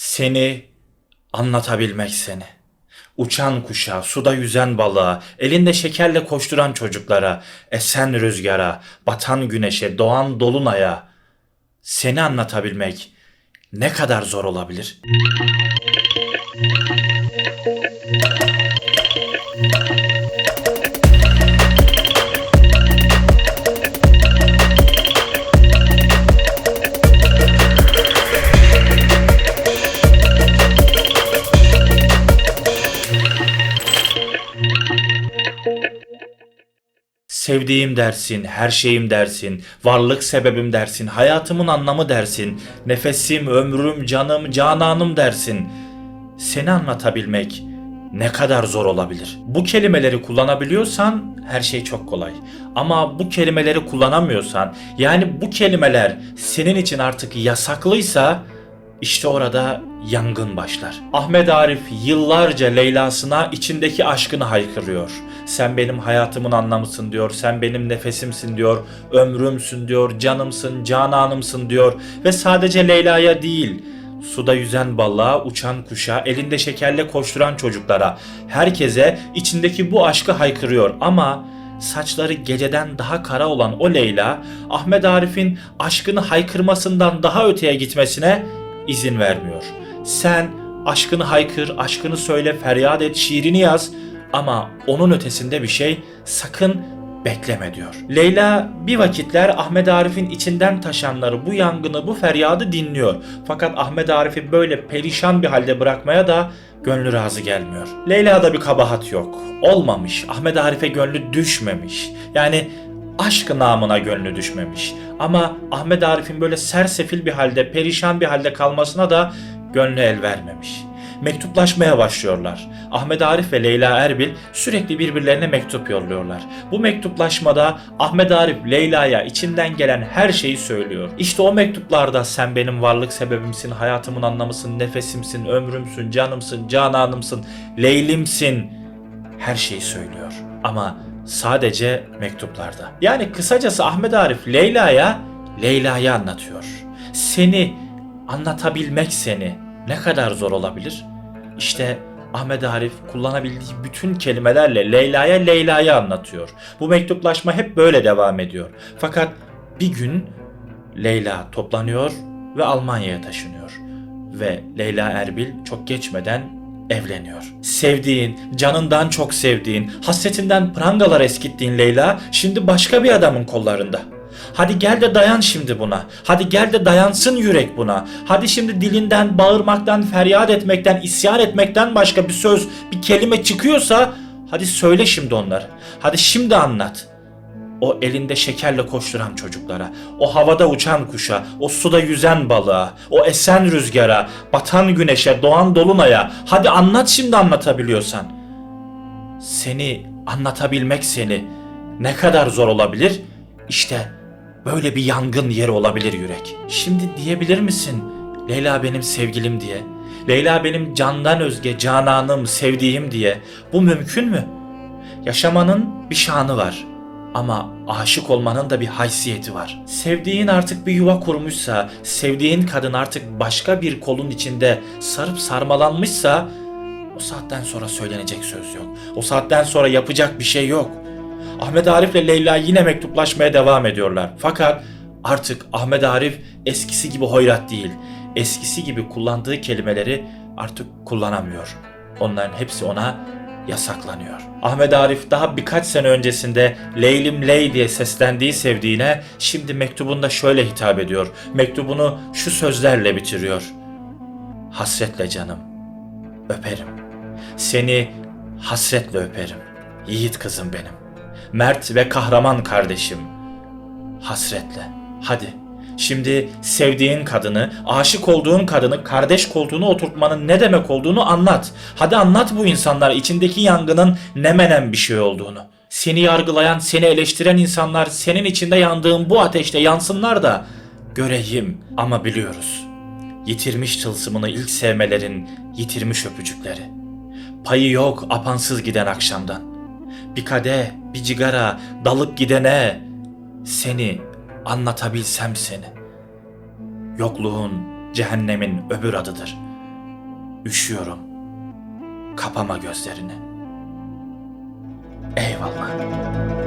Seni anlatabilmek seni. Uçan kuşa, suda yüzen balığa, elinde şekerle koşturan çocuklara, esen rüzgara, batan güneşe, doğan dolunaya seni anlatabilmek ne kadar zor olabilir? Sevdiğim dersin, her şeyim dersin, varlık sebebim dersin, hayatımın anlamı dersin, nefesim, ömrüm, canım, cananım dersin. Seni anlatabilmek ne kadar zor olabilir? Bu kelimeleri kullanabiliyorsan her şey çok kolay. Ama bu kelimeleri kullanamıyorsan, yani bu kelimeler senin için artık yasaklıysa işte orada yangın başlar. Ahmet Arif yıllarca Leyla'sına içindeki aşkını haykırıyor. Sen benim hayatımın anlamısın diyor, sen benim nefesimsin diyor, ömrümsün diyor, canımsın, cananımsın diyor. Ve sadece Leyla'ya değil, suda yüzen balığa, uçan kuşa, elinde şekerle koşturan çocuklara, herkese içindeki bu aşkı haykırıyor. Ama saçları geceden daha kara olan o Leyla, Ahmet Arif'in aşkını haykırmasından daha öteye gitmesine izin vermiyor. Sen aşkını haykır, aşkını söyle, feryat et, şiirini yaz ama onun ötesinde bir şey sakın bekleme diyor. Leyla bir vakitler Ahmet Arif'in içinden taşanları, bu yangını, bu feryadı dinliyor. Fakat Ahmet Arif'i böyle perişan bir halde bırakmaya da gönlü razı gelmiyor. Leyla'da bir kabahat yok. Olmamış. Ahmet Arif'e gönlü düşmemiş. Yani aşk namına gönlü düşmemiş. Ama Ahmet Arif'in böyle sersefil bir halde, perişan bir halde kalmasına da gönlü el vermemiş. Mektuplaşmaya başlıyorlar. Ahmet Arif ve Leyla Erbil sürekli birbirlerine mektup yolluyorlar. Bu mektuplaşmada Ahmet Arif Leyla'ya içinden gelen her şeyi söylüyor. İşte o mektuplarda sen benim varlık sebebimsin, hayatımın anlamısın, nefesimsin, ömrümsün, canımsın, cananımsın, leylimsin her şeyi söylüyor. Ama sadece mektuplarda. Yani kısacası Ahmet Arif Leyla'ya Leyla'yı anlatıyor. Seni anlatabilmek seni ne kadar zor olabilir? İşte Ahmet Arif kullanabildiği bütün kelimelerle Leyla'ya Leyla'yı anlatıyor. Bu mektuplaşma hep böyle devam ediyor. Fakat bir gün Leyla toplanıyor ve Almanya'ya taşınıyor. Ve Leyla Erbil çok geçmeden evleniyor. Sevdiğin, canından çok sevdiğin, hasretinden prangalar eskittiğin Leyla şimdi başka bir adamın kollarında. Hadi gel de dayan şimdi buna. Hadi gel de dayansın yürek buna. Hadi şimdi dilinden bağırmaktan, feryat etmekten, isyan etmekten başka bir söz, bir kelime çıkıyorsa hadi söyle şimdi onları. Hadi şimdi anlat. O elinde şekerle koşturan çocuklara, o havada uçan kuşa, o suda yüzen balığa, o esen rüzgara, batan güneşe, doğan dolunaya, hadi anlat şimdi anlatabiliyorsan. Seni anlatabilmek seni ne kadar zor olabilir? İşte böyle bir yangın yeri olabilir yürek. Şimdi diyebilir misin Leyla benim sevgilim diye? Leyla benim candan özge cananım, sevdiğim diye. Bu mümkün mü? Yaşamanın bir şanı var. Ama aşık olmanın da bir haysiyeti var. Sevdiğin artık bir yuva kurmuşsa, sevdiğin kadın artık başka bir kolun içinde sarıp sarmalanmışsa o saatten sonra söylenecek söz yok. O saatten sonra yapacak bir şey yok. Ahmet Arif ile Leyla yine mektuplaşmaya devam ediyorlar. Fakat artık Ahmet Arif eskisi gibi hoyrat değil. Eskisi gibi kullandığı kelimeleri artık kullanamıyor. Onların hepsi ona yasaklanıyor. Ahmet Arif daha birkaç sene öncesinde Leylim Ley diye seslendiği sevdiğine şimdi mektubunda şöyle hitap ediyor. Mektubunu şu sözlerle bitiriyor. Hasretle canım, öperim. Seni hasretle öperim. Yiğit kızım benim. Mert ve kahraman kardeşim. Hasretle. Hadi. Şimdi sevdiğin kadını, aşık olduğun kadını kardeş koltuğuna oturtmanın ne demek olduğunu anlat. Hadi anlat bu insanlar içindeki yangının ne menen bir şey olduğunu. Seni yargılayan, seni eleştiren insanlar senin içinde yandığın bu ateşte yansınlar da göreyim ama biliyoruz. Yitirmiş tılsımını ilk sevmelerin yitirmiş öpücükleri. Payı yok apansız giden akşamdan. Bir kadeh, bir cigara dalıp gidene seni anlatabilsem seni. Yokluğun cehennemin öbür adıdır. Üşüyorum. Kapama gözlerini. Eyvallah.